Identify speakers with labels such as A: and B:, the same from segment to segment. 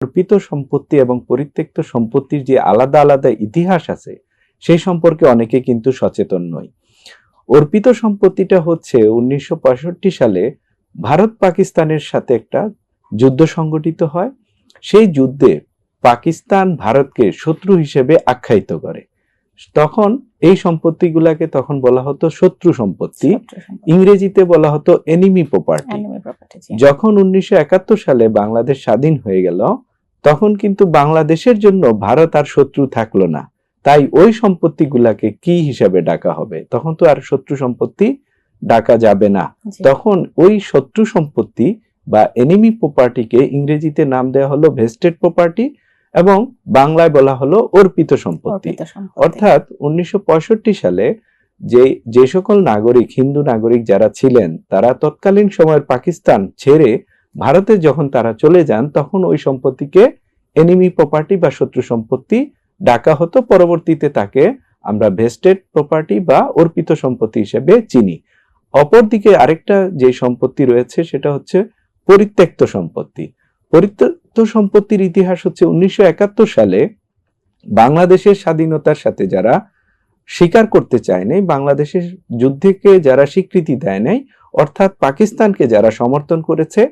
A: অর্পিত সম্পত্তি এবং পরিত্যক্ত সম্পত্তির যে আলাদা আলাদা ইতিহাস আছে সেই সম্পর্কে অনেকে কিন্তু সচেতন নয় অর্পিত সম্পত্তিটা হচ্ছে উনিশশো পঁয়ষট্টি সালে ভারত পাকিস্তানের সাথে একটা যুদ্ধ সংগঠিত হয়। সেই যুদ্ধে পাকিস্তান ভারতকে শত্রু হিসেবে আখ্যায়িত করে। তখন এই সম্পত্তিগুলাকে তখন বলা হতো শত্রু সম্পত্তি ইংরেজিতে বলা হতো এনিমি প্রপার্টি যখন উনিশশো একাত্তর সালে বাংলাদেশ স্বাধীন হয়ে গেল তখন কিন্তু বাংলাদেশের জন্য ভারত আর শত্রু থাকল না। তাই ওই সম্পত্তিগুলাকে কি হিসাবে ডাকা হবে? তখন তো আর শত্রু সম্পত্তি ডাকা যাবে না। তখন ওই শত্রু সম্পত্তি বা এনিমি প্রপার্টিকে ইংরেজিতে নাম দেওয়া হলো ভেস্টেড প্রপার্টি এবং বাংলায় বলা হলো অর্পিত সম্পত্তি। অর্থাৎ উনিশশো পঁয়ষট্টি সালে যে যে সকল নাগরিক হিন্দু নাগরিক যারা ছিলেন তারা তৎকালীন সময়ের পাকিস্তান ছেড়ে ভারতে যখন তারা চলে যান, তখন ওই সম্পত্তিকে এনিমি প্রপার্টি বা শত্রু সম্পত্তি ডাকা হতো। পরবর্তীতে তাকে আমরা ভেস্টেড প্রপার্টি বা অর্পিত সম্পত্তি হিসেবে চিনি। অপরদিকে আরেকটা যে সম্পত্তি রয়েছে, সেটা হচ্ছে পরিত্যক্ত সম্পত্তি। পরিত্যক্ত সম্পত্তির ইতিহাস হচ্ছে উনিশশো একাত্তর সালে বাংলাদেশের স্বাধীনতার সাথে যারা স্বীকার করতে চায় নাই, বাংলাদেশের যুদ্ধকে যারা স্বীকৃতি দেয় নাই, অর্থাৎ পাকিস্তানকে যারা সমর্থন করেছে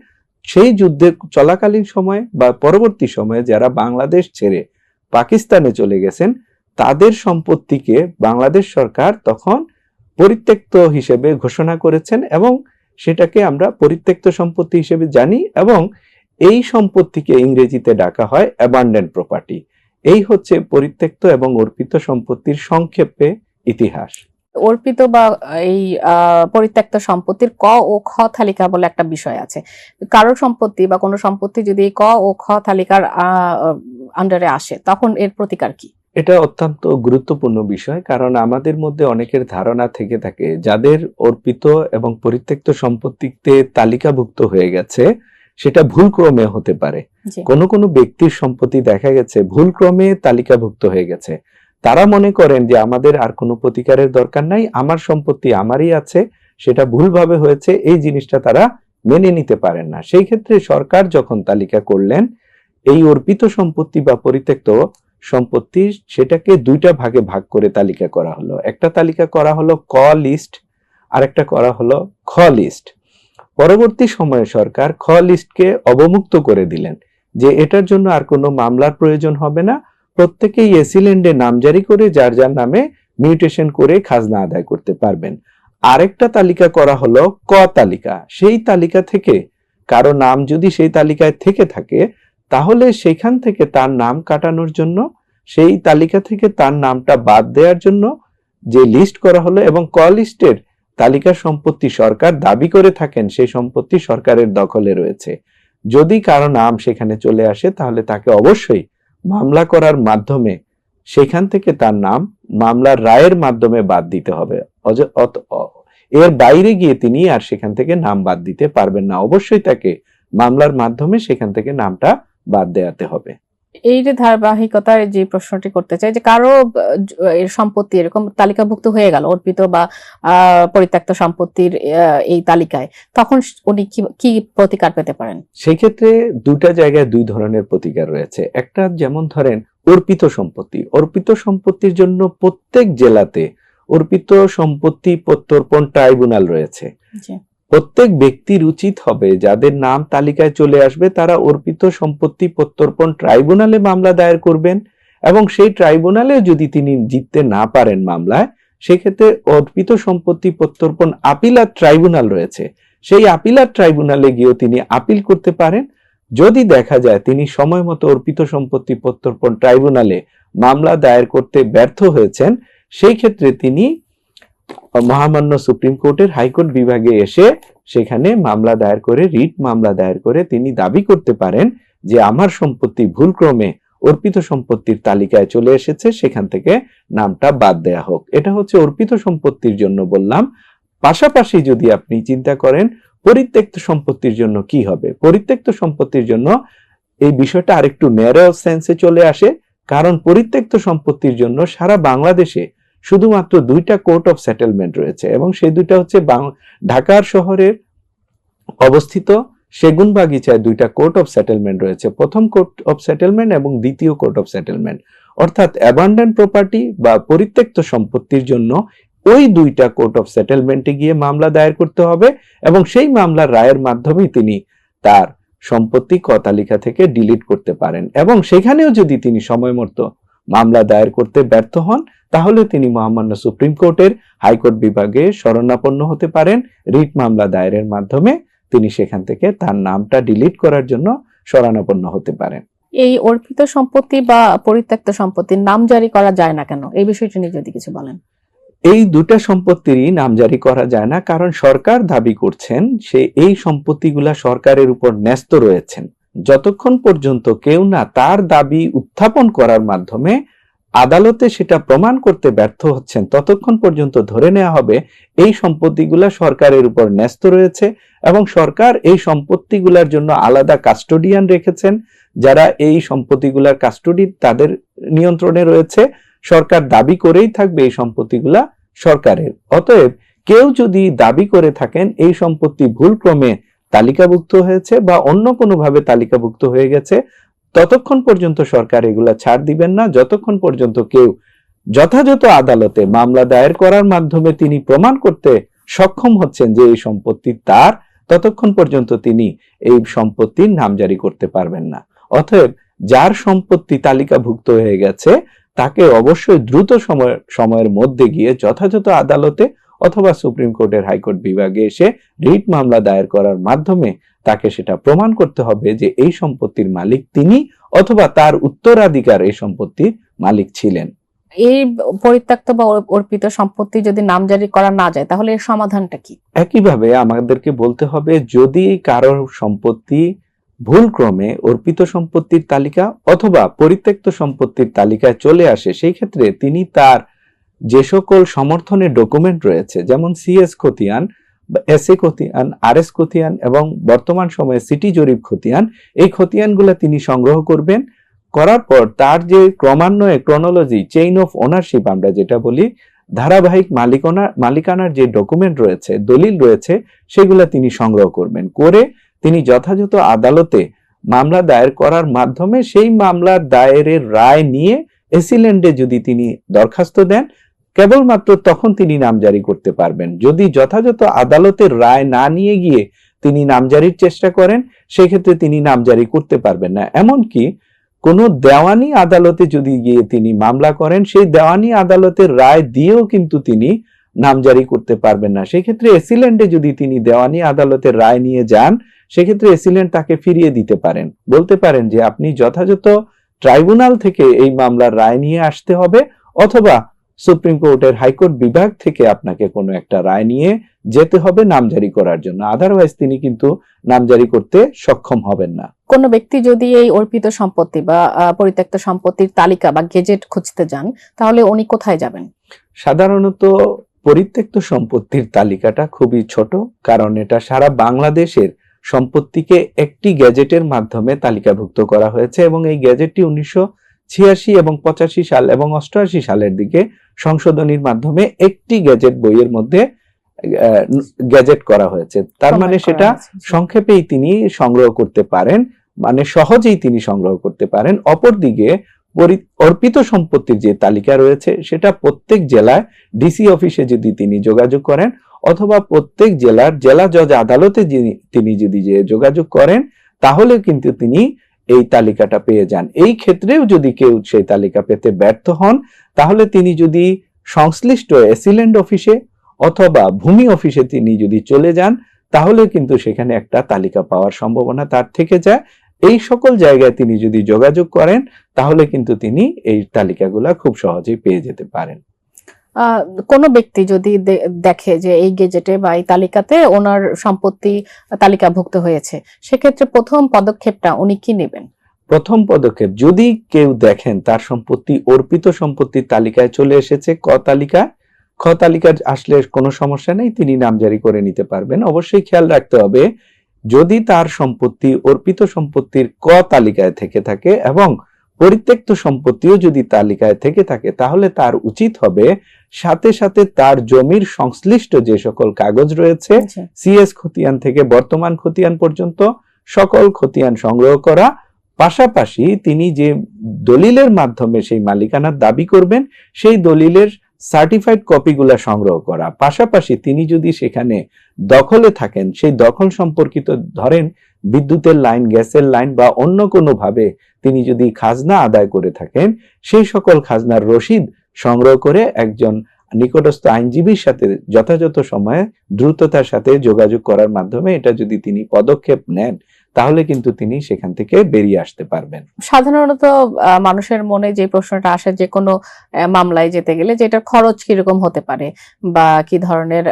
A: সেই যুদ্ধে চলাকালীন সময়ে বা পরবর্তী সময়ে যারা বাংলাদেশ ছেড়ে পাকিস্তানে চলে গেছেন, তাদের সম্পত্তিকে বাংলাদেশ সরকার তখন পরিত্যক্ত হিসেবে ঘোষণা করেছেন এবং সেটাকে আমরা পরিত্যক্ত সম্পত্তি হিসেবে জানি এবং এই সম্পত্তিকে ইংরেজিতে ডাকা হয় অ্যাবান্ডেন্ট প্রপার্টি এই হচ্ছে পরিত্যক্ত এবং অর্পিত সম্পত্তির সংক্ষেপে ইতিহাস।
B: অর্পিত বা এই পরিত্যক্ত সম্পত্তির ক ও খ তালিকা বলে একটা বিষয় আছে। কারও সম্পত্তি বা কোনো সম্পত্তি যদি ক ও খ তালিকার আন্ডারে আসে তখন এর প্রতিকার কি?
A: এটা অত্যন্ত গুরুত্বপূর্ণ বিষয় কারণ আমাদের মধ্যে অনেকের ধারণা থেকে থাকে যাদের অর্পিত এবং পরিত্যক্ত সম্পত্তিতে তালিকাভুক্ত হয়ে গেছে সেটা ভুল ক্রমে হতে পারে। কোনো কোনো ব্যক্তির সম্পত্তি দেখা গেছে ভুল ক্রমে তালিকাভুক্ত হয়ে গেছে। তারা মনে করেন যে আমাদের আর কোনো প্রতিকারের দরকার নাই, আমার সম্পত্তি আমারই আছে, সেটা ভুলভাবে হয়েছে, এই জিনিসটা তারা মেনে নিতে পারেন না। সেই ক্ষেত্রে সরকার যখন তালিকা করলেন, এই অর্পিত সম্পত্তি বা পরিত্যক্ত সম্পত্তি, সেটাকে দুইটা ভাগে ভাগ করে তালিকা করা হলো। একটা তালিকা করা হলো ক লিস্ট আর একটা করা হলো খ লিস্ট। পরবর্তী সময়ে সরকার খ লিস্টকে অবমুক্ত করে দিলেন যে এটার জন্য আর কোনো মামলার প্রয়োজন হবে না প্রত্যেকেই এসিল্যান্ডে নামজারি করে যার যার নামে মিউটেশন করে খাজনা আদায় করতে পারবেন। আরেকটা তালিকা করা হলো ক তালিকা। সেই তালিকা থেকে, কারও নাম যদি সেই তালিকায় থেকে থাকে, তাহলে সেখান থেকে তার নাম কাটানোর জন্য, সেই তালিকা থেকে তার নামটা বাদ দেওয়ার জন্য যে লিস্ট করা হলো এবং ক লিস্টের তালিকার সম্পত্তি সরকার দাবি করে থাকেন, সেই সম্পত্তি সরকারের দখলে রয়েছে। যদি কারও নাম সেখানে চলে আসে, তাহলে তাকে অবশ্যই মামলা করার মাধ্যমে সেখান থেকে তার নাম মামলার রায়ের মাধ্যমে বাদ দিতে হবে। এর বাইরে গিয়ে তিনি আর সেখান থেকে নাম বাদ দিতে পারবেন না। অবশ্যই তাকে মামলার মাধ্যমে সেখান থেকে নামটা বাদ দেওয়াতে হবে।
B: এই যে ধারাবাহিকতায় যে প্রশ্নটি করতে চাই যে কারও সম্পত্তি এরকম তালিকাভুক্ত হয়ে গেল অর্পিত বা পরিত্যক্ত সম্পত্তির এই তালিকায় তখন উনি কি প্রতিকার পেতে পারেন?
A: সেই ক্ষেত্রে দুটা জায়গায় দুই ধরনের প্রতিকার রয়েছে। একটা যেমন ধরেন অর্পিত সম্পত্তি। অর্পিত সম্পত্তির জন্য প্রত্যেক জেলাতে অর্পিত সম্পত্তি প্রত্যর্পণ ট্রাইব্যুনাল রয়েছে। প্রত্যেক ব্যক্তির উচিত হবে, যাদের নাম তালিকায় চলে আসবে, তারা অর্পিত সম্পত্তি প্রত্যর্পণ ট্রাইব্যুনালে মামলা দায়ের করবেন এবং সেই ট্রাইব্যুনালে যদি তিনি জিততে না পারেন মামলায়, সেক্ষেত্রে অর্পিত সম্পত্তি প্রত্যর্পণ আপিলার ট্রাইব্যুনাল রয়েছে। সেই আপিলার ট্রাইব্যুনালে গিয়েও তিনি আপিল করতে পারেন। যদি দেখা যায় তিনি সময় মতো অর্পিত সম্পত্তি প্রত্যর্পণ ট্রাইব্যুনালে মামলা দায়ের করতে ব্যর্থ হয়েছেন, সেই ক্ষেত্রে তিনি মহামান্য সুপ্রিম কোর্টের হাইকোর্ট বিভাগে এসে সেখানে মামলা দায়ের করে, রিট মামলা দায়ের করে তিনি দাবি করতে পারেন যে আমার সম্পত্তি ভুলক্রমে অর্পিত সম্পত্তির তালিকায় চলে এসেছে, সেখান থেকে নামটা বাদ দেয়া হোক। এটা হচ্ছে অর্পিত সম্পত্তির জন্য বললাম। পাশাপাশি যদি আপনি চিন্তা করেন, পরিত্যক্ত সম্পত্তির জন্য কি হবে? পরিত্যক্ত সম্পত্তির জন্য এই বিষয়টা আরেকটু ন্যারো সেন্সে চলে আসে। কারণ পরিত্যক্ত সম্পত্তির জন্য সারা বাংলাদেশে শুধুমাত্র দুইটা কোর্ট অফ সেটেলমেন্ট রয়েছে এবং সেই দুইটা হচ্ছে ঢাকার শহরের অবস্থিত সেগুন বাগিচায় দুইটা কোর্ট অফ সেটেলমেন্ট রয়েছে। প্রথম কোর্ট অফ সেটেলমেন্ট এবং দ্বিতীয় কোর্ট অফ সেটেলমেন্ট। অর্থাৎ অ্যাবান্ডেন্ট প্রপার্টি বা পরিত্যক্ত সম্পত্তির জন্য ওই দুইটা কোর্ট অফ সেটেলমেন্টে গিয়ে মামলা দায়ের করতে হবে এবং সেই মামলার রায়ের মাধ্যমে তিনি তার সম্পত্তি ক তালিকা থেকে ডিলিট করতে পারেন। এবং সেখানেও যদি তিনি সময় মতো মামলা দায়ের করতে ব্যর্থ হন তাহলে তিনি মহামান্য সুপ্রিম কোর্টের হাইকোর্ট বিভাগে শরণাপন্ন হতে পারেন। রিট মামলা দায়েরের মাধ্যমে তিনি সেখান থেকে তার নামটা ডিলিট করার জন্য শরণাপন্ন হতে পারেন।
B: এই অর্পিত সম্পত্তি বা পরিত্যক্ত সম্পত্তির নাম জারি করা যায় না কেন? এই বিষয়টি নিয়ে যদি কিছু বলেন।
A: এই দুটা সম্পত্তিরই নাম জারি করা যায় না কারণ সরকার দাবি করছেন সে এই সম্পত্তিগুলা সরকারের উপর ন্যস্ত রয়েছেন। যতক্ষণ পর্যন্ত কেউ না তার দাবি উত্থাপন করার মাধ্যমে আদালতে সেটা প্রমাণ করতে ব্যর্থ হচ্ছেন, ততক্ষণ পর্যন্ত ধরে নেওয়া হবে এই সম্পত্তিগুলা সরকারের উপর ন্যস্ত রয়েছে এবং সরকার এই সম্পত্তিগুলার জন্য আলাদা কাস্টোডিয়ান রেখেছেন। যারা এই সম্পত্তিগুলার কাস্টোডি তাদের নিয়ন্ত্রণে রয়েছে। সরকার দাবি করেই থাকবে এই সম্পত্তিগুলা সরকারের। অতএব কেউ যদি দাবি করে থাকেন এই সম্পত্তি ভুলক্রমে তালিকাভুক্ত হয়েছে বা অন্য কোনোভাবে তালিকাভুক্ত হয়ে গেছে, ততক্ষণ পর্যন্ত সরকার এগুলা ছাড় দিবেন না। যতক্ষণ পর্যন্ত কেউ যথাযথ আদালতে মামলা দায়ের করার মাধ্যমে তিনি প্রমাণ করতে সক্ষম হচ্ছেন যে এই সম্পত্তি তার, ততক্ষণ পর্যন্ত তিনি এই সম্পত্তির নামজারি করতে পারবেন না। অতএব যার সম্পত্তি তালিকাভুক্ত হয়ে গেছে, তাকে অবশ্যই দ্রুত সময়, সময়ের মধ্যে গিয়ে যথাযথ আদালতে অথবা সুপ্রিম কোর্টের হাইকোর্ট বিভাগে এসে রিট মামলা দায়ের করার মাধ্যমে তাকে সেটা প্রমাণ করতে হবে যে এই সম্পত্তির মালিক তিনি অথবা তার উত্তরাধিকার এই সম্পত্তির মালিক ছিলেন।
B: এই পরিত্যক্ত বা অর্পিত সম্পত্তি যদি নাম জারি করা না যায় তাহলে এর সমাধানটা কি?
A: একইভাবে আমাদেরকে বলতে হবে যদি কারোর সম্পত্তি ভুলক্রমে অর্পিত সম্পত্তির তালিকা অথবা পরিত্যক্ত সম্পত্তির তালিকায় চলে আসে সেই ক্ষেত্রে তিনি তার যে সকল সমর্থনের ডকুমেন্ট রয়েছে, যেমন সিএস খতিয়ান এস এ খতিয়ান আর এস খতিয়ান এবং বর্তমান সময়ে সিটি জরিপ খতিয়ান এই খতিয়ানগুলো তিনি সংগ্রহ করবেন। করার পর তার যে ক্রমান্বয়ে ক্রনোলজি চেইন অফ ওনারশিপ আমরা যেটা বলি, ধারাবাহিক মালিকানা, মালিকানার যে ডকুমেন্ট রয়েছে, দলিল রয়েছে, সেগুলা তিনি সংগ্রহ করবেন। করে তিনি যথাযথ আদালতে মামলা দায়ের করার মাধ্যমে সেই মামলার দায়েরের রায় নিয়ে এসিল্যান্ডে যদি তিনি দরখাস্ত দেন কেবলমাত্র তখন তিনি নামজারি করতে পারবেন। যদি যথাযথ আদালতের রায় না নিয়ে গিয়ে তিনি নামজারির চেষ্টা করেন, সেক্ষেত্রে তিনি নামজারি করতে পারবেন না। এমনকি কোনো দেওয়ানি আদালতে যদি গিয়ে তিনি মামলা করেন, সেই দেওয়ানি আদালতের রায় দিয়েও কিন্তু তিনি নামজারি করতে পারবেন না। সেক্ষেত্রে এসিল্যান্ডে যদি তিনি দেওয়ানি আদালতের রায় নিয়ে যান, সেক্ষেত্রে এসিল্যান্ড তাকে ফিরিয়ে দিতে পারেন। বলতে পারেন যে, আপনি যথাযথ ট্রাইব্যুনাল থেকে এই মামলার রায় নিয়ে আসতে হবে, অথবা সুপ্রিম কোর্টের হাইকোর্ট বিভাগ থেকে আপনাকে কোনো একটা রায় নিয়ে যেতে হবে নামজারি করার জন্য। আদারওয়াইজ তিনি কিন্তু নামজারি করতে সক্ষম হবেন না।
B: কোন ব্যক্তি যদি এই অর্পিত সম্পত্তি বা পরিত্যক্ত সম্পত্তির তালিকা বা গেজেট খুঁজতে যান তাহলে উনি কোথায় যাবেন?
A: সাধারণত পরিত্যক্ত সম্পত্তির তালিকাটা খুবই ছোট কারণ এটা সারা বাংলাদেশের সম্পত্তিকে একটি গ্যাজেটের মাধ্যমে তালিকাভুক্ত করা হয়েছে এবং এই গ্যাজেটটি উনিশশো ছিয়াশি এবং পঁচাশি সাল এবং অষ্টআশি সালের দিকে সংশোধনীর মাধ্যমে একটি গ্যাজেট বইয়ের মধ্যে গ্যাজেট করা হয়েছে। তার মানে সেটা সংক্ষেপেই তিনি সংগ্রহ করতে পারেন মানে সহজেই তিনি সংগ্রহ করতে পারেন। অপরদিকে পরি- অর্পিত সম্পত্তির যে তালিকা রয়েছে সেটা প্রত্যেক জেলায় ডিসি অফিসে যদি তিনি যোগাযোগ করেন অথবা প্রত্যেক জেলার জেলা জজ আদালতে তিনি যদি যে যোগাযোগ করেন তাহলে কিন্তু তিনি এই তালিকাটা পেয়ে যান। এই ক্ষেত্রেও যদি কেউ সেই তালিকা পেতে ব্যর্থ হন, তাহলে তিনি যদি সংশ্লিষ্ট এসিল্যান্ড অফিসে অথবা ভূমি অফিসে তিনি যদি চলে যান, তাহলে কিন্তু সেখানে একটা তালিকা পাওয়ার সম্ভাবনা তার থেকে যায়। এই সকল জায়গায় তিনি যদি যোগাযোগ করেন, তাহলে কিন্তু তিনি এই তালিকাগুলা খুব সহজেই পেয়ে যেতে পারেন।
B: কোন ব্যক্তি যদি দেখে যে এই গেজেটে বা এই তালিকাতে ওনার সম্পত্তি তালিকাভুক্ত হয়েছে, সেক্ষেত্রে প্রথম পদক্ষেপটা উনি কি নেবেন?
A: প্রথম পদক্ষেপ, যদি কেউ দেখেন তার সম্পত্তি, অর্পিত সম্পত্তির তালিকায় চলে এসেছে, ক তালিকায় খ তালিকা আসলে কোনো সমস্যা নেই, তিনি নামজারি করে নিতে পারবেন। অবশ্যই খেয়াল রাখতে হবে, যদি তার সম্পত্তি, অর্পিত সম্পত্তির ক তালিকায় থেকে থাকে এবং পরিত্যক্ত সম্পত্তিও যদি তালিকায় থেকে থাকে তাহলে তার উচিত হবে সাথে সাথে তার জমির সংশ্লিষ্ট যে সকল কাগজ রয়েছে। সিএস খতিয়ান থেকে বর্তমান খতিয়ান পর্যন্ত সকল খতিয়ান সংগ্রহ করা পাশাপাশি তিনি যে দলিলের মাধ্যমে সেই মালিকানার দাবি করবেন সেই দলিলের সার্টিফাইড কপিগুলা সংগ্রহ করা। পাশাপাশি তিনি যদি সেখানে দখলে থাকেন, সেই দখল সম্পর্কিত ধরেন বিদ্যুতের লাইন, গ্যাসের লাইন বা অন্য কোনো ভাবে তিনি যদি খাজনা আদায় করে থাকেন, সেই সকল খাজনার রসিদ সংগ্রহ করে একজন নিকটস্থ আইনজীবীর সাথে যথাযথ সময়ে দ্রুততার সাথে যোগাযোগ করার মাধ্যমে এটা যদি তিনি পদক্ষেপ নেন তাহলে কিন্তু তিনি সেখান থেকে বেরিয়ে আসতে পারবেন।
B: সাধারণত মানুষের মনে যে প্রশ্নটা আসে যে কোনো মামলায় যেতে গেলে যে এটার খরচ কীরকম হতে পারে বা কি ধরনের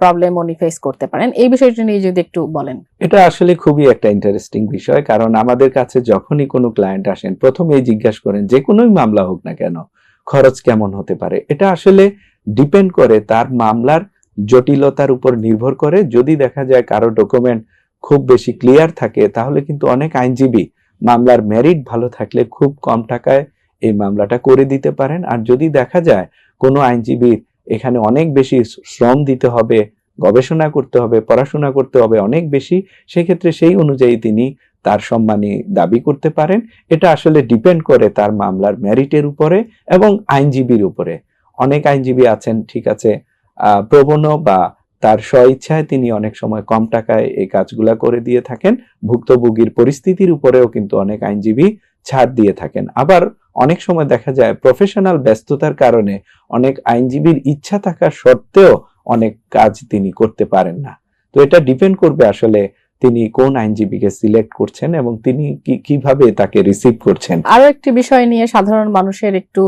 B: প্রবলেম উনি ফেস করতে পারেন এই বিষয়টা নিয়ে যদি একটু বলেন।
A: এটা আসলে খুবই একটা ইন্টারেস্টিং বিষয় কারণ আমাদের কাছে যখনই কোনো ক্লায়েন্ট আসেন প্রথমেই জিজ্ঞাসা করেন যে কোনোই মামলা হোক না কেন খরচ কেমন হতে পারে? এটা আসলে ডিপেন্ড করে তার মামলার জটিলতার উপর নির্ভর করে যদি দেখা যায় কারও ডকুমেন্ট খুব বেশি ক্লিয়ার থাকে, তাহলে কিন্তু অনেক আইনজীবী মামলার মেরিট ভালো থাকলে খুব কম টাকায় এই মামলাটা করে দিতে পারেন। আর যদি দেখা যায় কোনো আইনজীবীর এখানে অনেক বেশি শ্রম দিতে হবে, গবেষণা করতে হবে, পড়াশোনা করতে হবে অনেক বেশি, সেক্ষেত্রে সেই অনুযায়ী তিনি তার সম্মানী দাবি করতে পারেন। এটা আসলে ডিপেন্ড করে তার মামলার মেরিটের উপরে এবং আইনজীবীর উপরে। অনেক আইনজীবী আছেন, ঠিক আছে প্রবণ বা তার স্ব ইচ্ছায় তিনি অনেক সময় কম টাকায় এই কাজগুলা করে দিয়ে থাকেন। ভুক্তভোগীর পরিস্থিতির উপরেও কিন্তু অনেক আইনজীবী ছাড় দিয়ে থাকেন। আবার অনেক সময় দেখা যায় প্রফেশনাল ব্যস্ততার কারণে অনেক আইনজীবীর ইচ্ছা থাকা সত্ত্বেও অনেক কাজ তিনি করতে পারেন না। তো এটা ডিপেন্ড করবে আসলে তিনি কোন আইনজীবীকে সিলেক্ট করছেন এবং তিনি কীভাবে তাকে রিসিভ করছেন?
B: আরও একটি বিষয় নিয়ে সাধারণ মানুষের একটু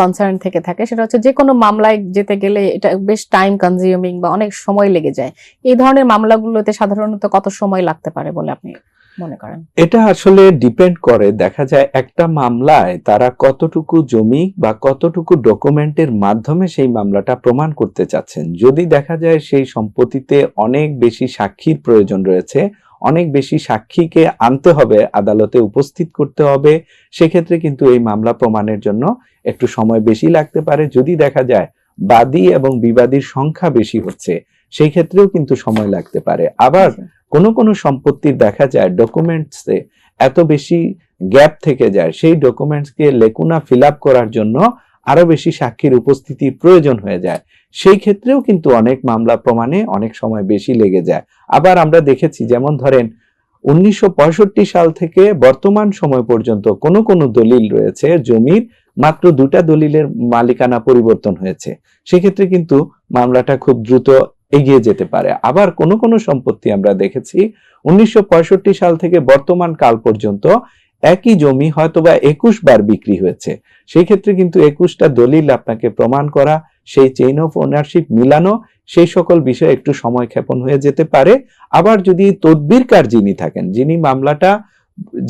B: কনসার্ন থেকে থাকে, সেটা হচ্ছে যে কোনো মামলায় যেতে গেলে এটা বেশ টাইম কনজিউমিং বা অনেক সময় লেগে যায়। এই ধরনের মামলাগুলোতে সাধারণত কত সময় লাগতে পারে বলে আপনি মনে করেন।
A: এটা আসলে ডিপেন্ড করে। দেখা যায় একটা মামলায় তারা কতটুকু জমি বা কতটুকু ডকুমেন্টের মাধ্যমে সেই মামলাটা প্রমাণ করতে চাচ্ছেন। যদি দেখা যায় সেই সম্পত্তিতে অনেক বেশি সাক্ষীর প্রয়োজন রয়েছে অনেক বেশি সাক্ষীকে আনতে হবে আদালতে উপস্থিত করতে হবে সেক্ষেত্রে কিন্তু এই মামলা প্রমাণের জন্য একটু সময় বেশি লাগতে পারে। যদি দেখা যায় বাদী এবং বিবাদীর সংখ্যা বেশি হচ্ছে সেই ক্ষেত্রেও কিন্তু সময় লাগতে পারে। আবার কোনো কোনো সম্পত্তির দেখা যায় ডকুমেন্টসে এত বেশি গ্যাপ থেকে যায়, সেই ডকুমেন্টসকে লেকুনা ফিল করার জন্য আরও বেশি সাক্ষীর উপস্থিতির প্রয়োজন হয়ে যায়। সেই ক্ষেত্রেও কিন্তু অনেক মামলা প্রমাণে অনেক সময় বেশি লেগে যায়। আবার আমরা দেখেছি, যেমন ধরেন উনিশশো পঁয়ষট্টি সাল থেকে বর্তমান সময় পর্যন্ত কোনো কোনো দলিল রয়েছে, জমির মাত্র দুটা দলিলের মালিকানা পরিবর্তন হয়েছে। সেক্ষেত্রে কিন্তু মামলাটা খুব দ্রুত এগিয়ে যেতে পারে। আবার কোনো কোনো সম্পত্তি আমরা দেখেছি উনিশশো পঁয়ষট্টি সাল থেকে বর্তমান কাল পর্যন্ত একই জমি হয়তোবা একুশ বার বিক্রি হয়েছে। সেই ক্ষেত্রে কিন্তু একুশটা দলিল আপনাকে প্রমাণ করা, সেই চেইন অফ ওনারশিপ মিলানো, সেই সকল বিষয়ে একটু সময় ক্ষেপণ হয়ে যেতে পারে। আবার যদি তদবিরকার যিনি থাকেন, যিনি মামলাটা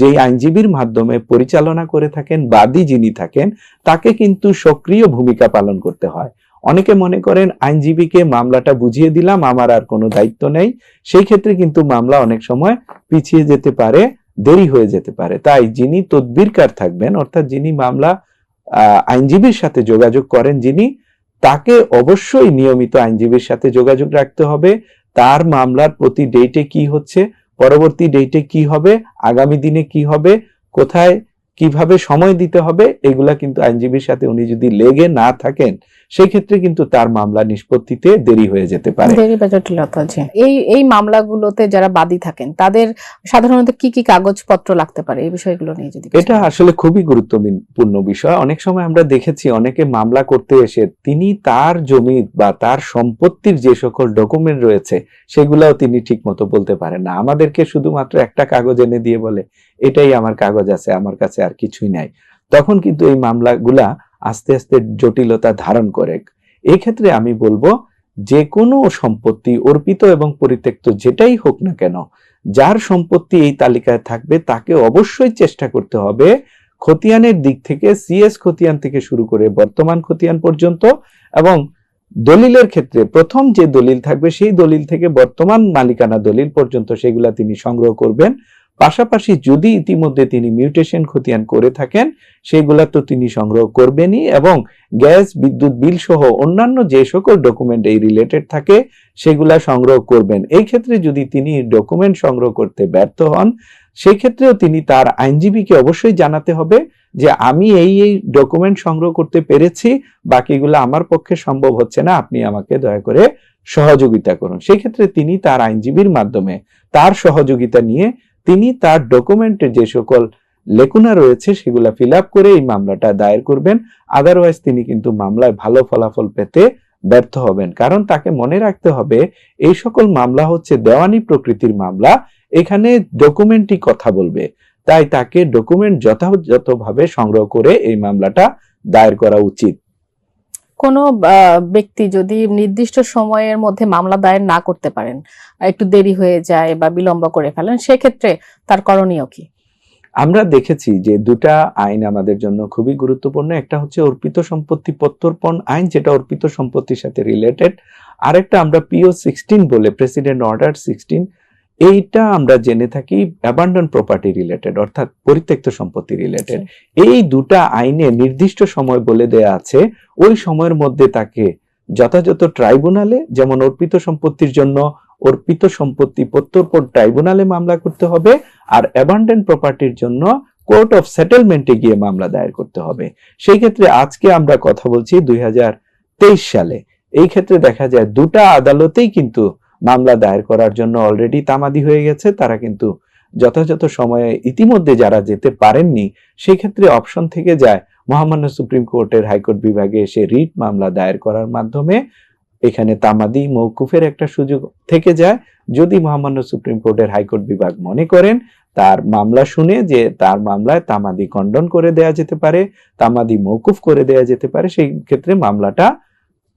A: যেই আইনজীবীর মাধ্যমে পরিচালনা করে থাকেন, বাদী যিনি থাকেন, তাকে কিন্তু সক্রিয় ভূমিকা পালন করতে হয়। অনেকে মনে করেন আইনজীবীকে মামলাটা বুঝিয়ে দিলাম, আমার আর কোনো দায়িত্ব নেই। সেই ক্ষেত্রে কিন্তু মামলা অনেক সময় পিছিয়ে যেতে পারে, দেরি হয়ে যেতে পারে। তাই যিনি তদবিরকার থাকবেন, অর্থাৎ যিনি মামলা আইনজীবীর সাথে যোগাযোগ করেন যিনি, তাকে অবশ্যই নিয়মিত আইনজীবীর সাথে যোগাযোগ রাখতে হবে। তার মামলার প্রতি ডেটে কি হচ্ছে, পরবর্তী ডেটে কি হবে, আগামী দিনে কি হবে, কোথায়, কীভাবে সময় দিতে হবে, এগুলা কিন্তু আইনজীবীর সাথে উনি যদি লেগে না থাকেন সেই ক্ষেত্রে কিন্তু তার মামলা নিষ্পত্তিতে দেরি হয়ে যেতে পারে।
B: দেরি বা জটিলতা এই এই মামলাগুলোতে যারা বাদী থাকেন তাদের সাধারণত কি কি কাগজপত্র লাগতে পারে? এই বিষয়গুলো নিয়ে যদি
A: এটা আসলে খুবই গুরুত্বপূর্ণ বিষয়। অনেক সময় আমরা দেখেছি অনেকে মামলা করতে এসে তিনি তার জমি বা তার সম্পত্তির যে সকল ডকুমেন্ট রয়েছে সেগুলাও তিনি ঠিক মতো বলতে পারেন না। আমাদেরকে শুধুমাত্র একটা কাগজ এনে দিয়ে বলে এটাই আমার কাগজ আছে আমার কাছে আর কিছুই নাই। তখন কিন্তু এই মামলাগুলা আস্তে আস্তে জটিলতা ধারণ করে। এই ক্ষেত্রে আমি বলব যে কোনো সম্পত্তি অর্পিত এবং পরিত্যক্ত যেটাই হোক না কেন, যার সম্পত্তি এই তালিকায় থাকবে, তাকে অবশ্যই চেষ্টা করতে হবে খতিয়ানের দিক থেকে সিএস খতিয়ান থেকে শুরু করে বর্তমান খতিয়ান পর্যন্ত এবং দলিলের ক্ষেত্রে প্রথম যে দলিল থাকবে, সেই দলিল থেকে বর্তমান মালিকানা দলিল পর্যন্ত সেগুলা তিনি সংগ্রহ করবেন। পাশাপাশি যদি ইতিমধ্যে তিনি মিউটেশন খতিয়ান করে থাকেন, সেগুলা তো তিনি সংগ্রহ করবেনই এবং গ্যাস, বিদ্যুৎ বিল সহ অন্যান্য যে সকল ডকুমেন্ট এই রিলেটেড থাকে, সেগুলা সংগ্রহ করবেন। এই ক্ষেত্রে যদি তিনি ডকুমেন্ট সংগ্রহ করতে ব্যর্থ হন সেই ক্ষেত্রেও তিনি তার আইনজীবীকে অবশ্যই জানাতে হবে যে আমি এই এই ডকুমেন্ট সংগ্রহ করতে পেরেছি, বাকিগুলো আমার পক্ষে সম্ভব হচ্ছে না, আপনি আমাকে দয়া করে সহযোগিতা করুন। সেই ক্ষেত্রে তিনি তার আইনজীবীর মাধ্যমে তার সহযোগিতা নিয়ে তিনি তার ডকুমেন্টে যে সকল লেকুনা রয়েছে সেগুলা ফিল আপ করে এই মামলাটা দায়ের করবেন। আদারওয়াইজ তিনি কিন্তু মামলায় ভালো ফলাফল পেতে ব্যর্থ হবেন। কারণ তাকে মনে রাখতে হবে, এই সকল মামলা হচ্ছে দেওয়ানি প্রকৃতির মামলা। এখানে ডকুমেন্টই কথা বলবে। তাই তাকে ডকুমেন্ট যথাযথভাবে সংগ্রহ করে এই মামলাটা দায়ের করা উচিত।
B: কোনো ব্যক্তি যদি নির্দিষ্ট সময়ের মধ্যে মামলা দায়ের না করতে পারেন, একটু দেরি হয়ে যায় বা বিলম্ব করে ফেলেন, সেক্ষেত্রে তার করণীয় কি?
A: আমরা দেখেছি যে দুটা আইন আমাদের জন্য খুবই গুরুত্বপূর্ণ। একটা হচ্ছে অর্পিত সম্পত্তি প্রত্যর্পণ আইন, যেটা অর্পিত সম্পত্তির সাথে রিলেটেড আরেকটা আমরা পিও সিক্সটিন বলে প্রেসিডেন্ট অর্ডার সিক্সটিন এইটা আমরা জেনে থাকি অ্যাবান্ডন প্রপার্টি রিলেটেড অর্থাৎ পরিত্যক্ত সম্পত্তি রিলেটেড এই দুটা আইনে নির্দিষ্ট সময় বলে দেয়া আছে ওই সময়ের মধ্যে তাকে যথাযথ ট্রাইব্যুনালে যেমন অর্পিত সম্পত্তির জন্য অর্পিত সম্পত্তি প্রত্যর্পণ ট্রাইব্যুনালে মামলা করতে হবে আর অ্যাবান্ডেন প্রপার্টির জন্য কোর্ট অফ সেটেলমেন্টে গিয়ে মামলা দায়ের করতে হবে। সেই ক্ষেত্রে আজকে আমরা কথা বলছি দুই হাজার তেইশ সালে। এই ক্ষেত্রে দেখা যায় দুটা আদালতেই কিন্তু মামলা দায়ের করার জন্য অলরেডি তামাদি হয়ে গেছে। তারা কিন্তু যথাযথ সময়ে ইতিমধ্যে যারা যেতে পারেননি, সেই ক্ষেত্রে অপশন থেকে যায়। মহামান্য সুপ্রিম কোর্টের হাইকোর্ট বিভাগে এসে রিট মামলা দায়ের করার মাধ্যমে এখানে তামাদি মৌকুফের একটা সুযোগ থেকে যায়। যদি মহামান্য সুপ্রিম কোর্টের হাইকোর্ট বিভাগ মনে করেন, তার মামলা শুনে যে তার মামলায় তামাদি খণ্ডন করে দেয়া যেতে পারে, তামাদি মৌকুফ করে দেয়া যেতে পারে, সেই ক্ষেত্রে মামলাটা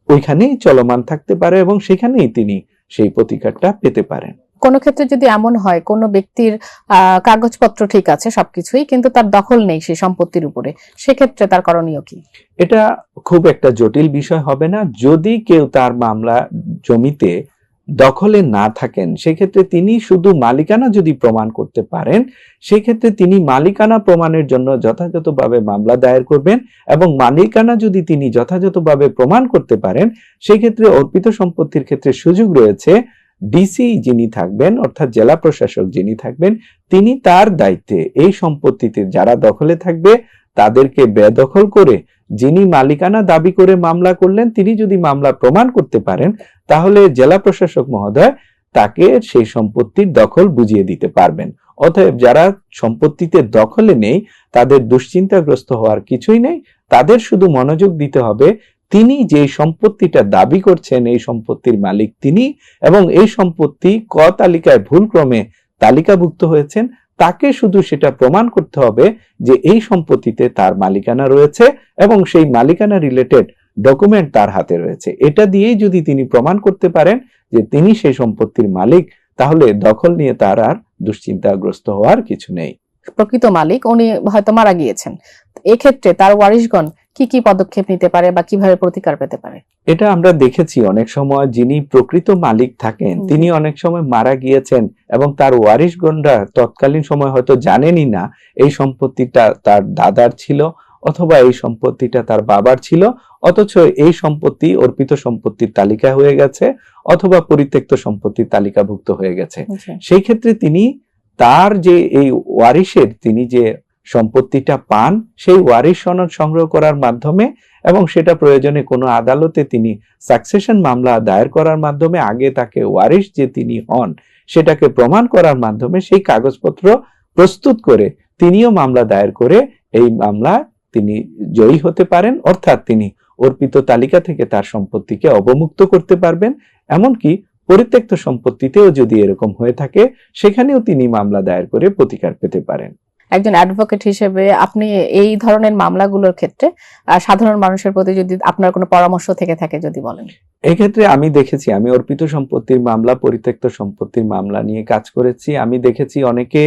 A: ওইখানেই চলমান থাকতে পারে এবং সেখানেই তিনি সেই প্রতিকারটা পেতে পারেন।
B: কোনো ক্ষেত্রে যদি এমন হয় কোনো ব্যক্তির আহ, কাগজপত্র ঠিক আছে সবকিছুই কিন্তু তার দখল নেই সেই সম্পত্তির উপরে সেক্ষেত্রে তার করণীয় কি?
A: এটা খুব একটা জটিল বিষয় হবে না। যদি কেউ তার মামলা জমিতে দখলে না থাকেন, সেক্ষেত্রে তিনি শুধু মালিকানা যদি প্রমাণ করতে পারেন, সেক্ষেত্রে তিনি মালিকানা প্রমাণের জন্য যথাযথভাবে মামলা দায়ের করবেন এবং মালিকানা যদি তিনি যথাযথভাবে প্রমাণ করতে পারেন, সেক্ষেত্রে অর্পিত সম্পত্তির ক্ষেত্রে সুযোগ রয়েছে। ডিসি যিনি থাকবেন, অর্থাৎ জেলা প্রশাসক যিনি থাকবেন, তিনি তার দায়িত্বে এই সম্পত্তিতে যারা দখলে থাকবে তাদেরকে বেদখল করে যিনি মালিকানা দাবি করে মামলা করলেন, তিনি যদি মামলা প্রমাণ করতে পারেন, তাহলে জেলা প্রশাসক মহোদয় তাকে সেই সম্পত্তির দখল বুঝিয়ে দিতে পারবেন। অতএব যারা সম্পত্তিতে দখলে নেই, তাদের দুশ্চিন্তাগ্রস্ত হওয়ার কিছুই নেই। তাদের শুধু মনোযোগ দিতে হবে, তিনি যে সম্পত্তিটা দাবি করছেন, এই সম্পত্তির মালিক তিনি এবং এই সম্পত্তি ক তালিকায় ভুলক্রমে তালিকাভুক্ত হয়েছেন তাকে শুধু সেটা প্রমাণ করতে হবে যে এই সম্পত্তিতে তার মালিকানা রয়েছে এবং সেই মালিকানা রিলেটেড ডকুমেন্ট তার হাতে রয়েছে। এটা দিয়েই যদি তিনি প্রমাণ করতে পারেন যে তিনি সেই সম্পত্তির মালিক, তাহলে দখল নিয়ে তার আর দুশ্চিন্তাগ্রস্ত হওয়ার কিছু নেই।
B: প্রকৃত মালিক, উনি হয়তো মারা গিয়েছেন। এক্ষেত্রে তার ওয়ারিশগণ কি কি পদক্ষেপ নিতে পারে বা কীভাবে প্রতিকার পেতে পারে?
A: এটা আমরা দেখেছি অনেক সময় যিনি প্রকৃত মালিক থাকেন তিনি অনেক সময় মারা গিয়েছেন এবং তার ওয়ারিশগণরা তৎকালীন সময় হয়তো জানেনই না এই সম্পত্তিটা তার দাদার ছিল অথবা এই সম্পত্তিটা তার বাবার ছিল অথচ এই সম্পত্তি অর্পিত সম্পত্তির তালিকা হয়ে গেছে অথবা পরিত্যক্ত সম্পত্তির তালিকাভুক্ত হয়ে গেছে। সেই ক্ষেত্রে তিনি তার যে এই ওয়ারিশের তিনি যে সম্পত্তিটা পান, সেই ওয়ারিশ সনদ সংগ্রহ করার মাধ্যমে এবং সেটা প্রয়োজনে কোনো আদালতে তিনি সাকসেশন মামলা দায়ের করার মাধ্যমে আগে তাকে ওয়ারিশ যে তিনি হন সেটাকে প্রমাণ করার মাধ্যমে সেই কাগজপত্র প্রস্তুত করে তিনিও মামলা দায়ের করে এই মামলা তিনি জয়ী হতে পারেন, অর্থাৎ তিনি অর্পিত তালিকা থেকে তার সম্পত্তিকে অবমুক্ত করতে পারবেন। এমনকি পরিত্যক্ত সম্পত্তিতেও যদি এরকম হয়ে থাকে, সেখানেও তিনি মামলা দায়ের করে প্রতিকার পেতে পারেন।
B: একজন অ্যাডভোকেট হিসেবে আপনি এই ধরনের মামলাগুলোর ক্ষেত্রে সাধারণ মানুষের প্রতি যদি আপনার কোনো পরামর্শ থেকে থাকে যদি বলেন।
A: এক্ষেত্রে আমি দেখেছি, আমি অর্পিত সম্পত্তির মামলা, পরিত্যক্ত সম্পত্তির মামলা নিয়ে কাজ করেছি। আমি দেখেছি অনেকে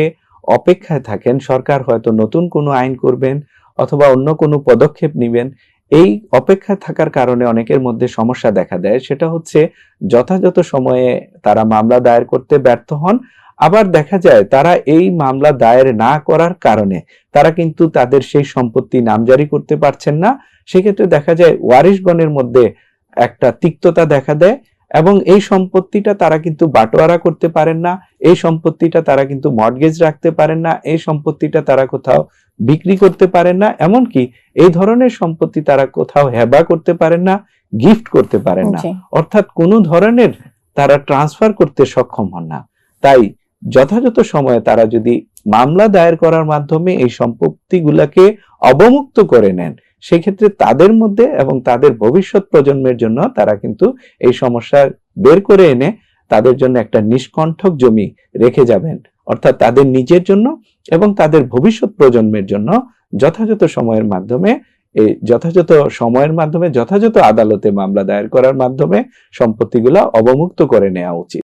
A: অপেক্ষায় থাকেন, সরকার হয়তো নতুন কোনো আইন করবেন অথবা অন্য কোনো পদক্ষেপ নেবেন। এই অপেক্ষায় থাকার কারণে অনেকের মধ্যে সমস্যা দেখা দেয়। সেটা হচ্ছে, যথাযথ সময়ে তারা মামলা দায়ের করতে ব্যর্থ হন আবার দেখা যায় তারা এই মামলা দায়ের না করার কারণে তারা কিন্তু তাদের সেই সম্পত্তি নামজারি করতে পারছেন না। সেক্ষেত্রে দেখা যায় ওয়ারিশগণের মধ্যে একটা তিক্ততা দেখা দেয় এবং এই সম্পত্তিটা তারা কিন্তু বাটোয়ারা করতে পারেন না এই সম্পত্তিটা তারা কিন্তু মর্টগেজ রাখতে পারেন না এই সম্পত্তিটা তারা কোথাও বিক্রি করতে পারেন না এমনকি এই ধরনের সম্পত্তি তারা কোথাও হেবা করতে পারেন না গিফট করতে পারেন না। অর্থাৎ কোনো ধরনের তারা ট্রান্সফার করতে সক্ষম হন না। তাই যথাযথ সময়ে তারা যদি মামলা দায়ের করার মাধ্যমে এই সম্পত্তিগুলোকে অবমুক্ত করে নেন, সেক্ষেত্রে তাদের মধ্যে এবং তাদের ভবিষ্যৎ প্রজন্মের জন্য তারা কিন্তু এই সমস্যা বের করে এনে তাদের জন্য একটা নিষ্কণ্ঠক জমি রেখে যাবেন। অর্থাৎ তাদের নিজের জন্য এবং তাদের ভবিষ্যৎ প্রজন্মের জন্য যথাযথ সময়ের মাধ্যমে এই যথাযথ সময়ের মাধ্যমে, যথাযথ আদালতে মামলা দায়ের করার মাধ্যমে সম্পত্তিগুলো অবমুক্ত করে নেওয়া উচিত।